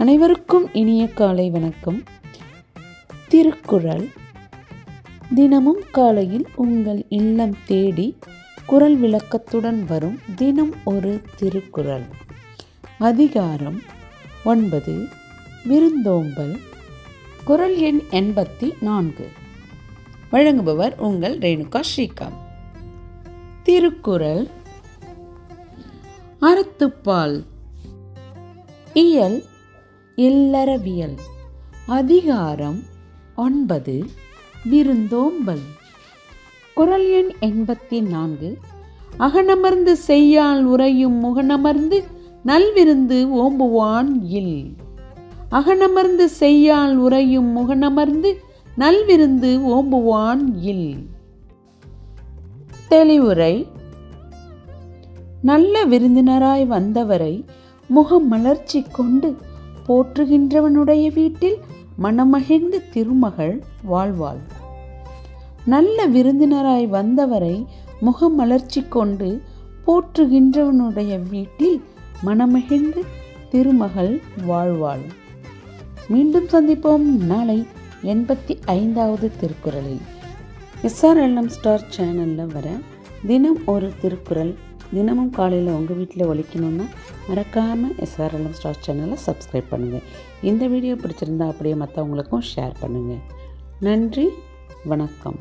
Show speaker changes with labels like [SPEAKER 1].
[SPEAKER 1] அனைவருக்கும் இனிய காலை வணக்கம். திருக்குறள். தினமும் காலையில் உங்கள் இல்லம் தேடி குரல் விளக்கத்துடன் வரும் தினம் ஒரு திருக்குறள். அதிகாரம் ஒன்பது. விருந்தோம்பல். குரல் எண் எண்பத்தி நான்கு வழங்குபவர் உங்கள் ரேணுகா ஸ்ரீகாந்த். திருக்குறள். அறத்துப்பால். இயல் இல்லறவியல். அதிகாரம் ஒன்பது. விருந்தோம்பல். குரல் எண் எண்பத்தி நான்கு அகனமர்ந்து செய்யால் உறையும் முகனமர்ந்து நல்விருந்து ஓம்புவான் இல். அகனமர்ந்து செய்யால் உறையும் முகனமர்ந்து நல்விருந்து ஓம்புவான் இல். தெளிவுரை. நல்ல விருந்தினராய் வந்தவரை முகம் மலர்ச்சி கொண்டு போற்றுகின்றவனுடைய வீட்டில் மனமகிழ்ந்த திருமகள் வாழ்வாள். நல்ல விருந்தினராய் வந்தவரை முகமலர்ச்சி கொண்டு போற்றுகின்றவனுடைய வீட்டில் மனமகிழ்ந்து திருமகள் வாழ்வாள். மீண்டும் சந்திப்போம் நாளை எண்பத்தி ஐந்தாவது திருக்குறளில். எஸ்ஆர்எல்எம் ஸ்டார் சேனலில் வர தினம் ஒரு திருக்குறள் தினமும் காலையில் உங்கள் வீட்டில் ஒழிக்கணும்னா மறக்காமல் எஸ்ஆர்எல்எம் ஸ்டார் சேனலை சப்ஸ்கிரைப் பண்ணுங்கள் இந்த வீடியோ பிடிச்சிருந்தா அப்படியே மற்றவங்களுக்கும் ஷேர் பண்ணுங்கள் நன்றி வணக்கம்.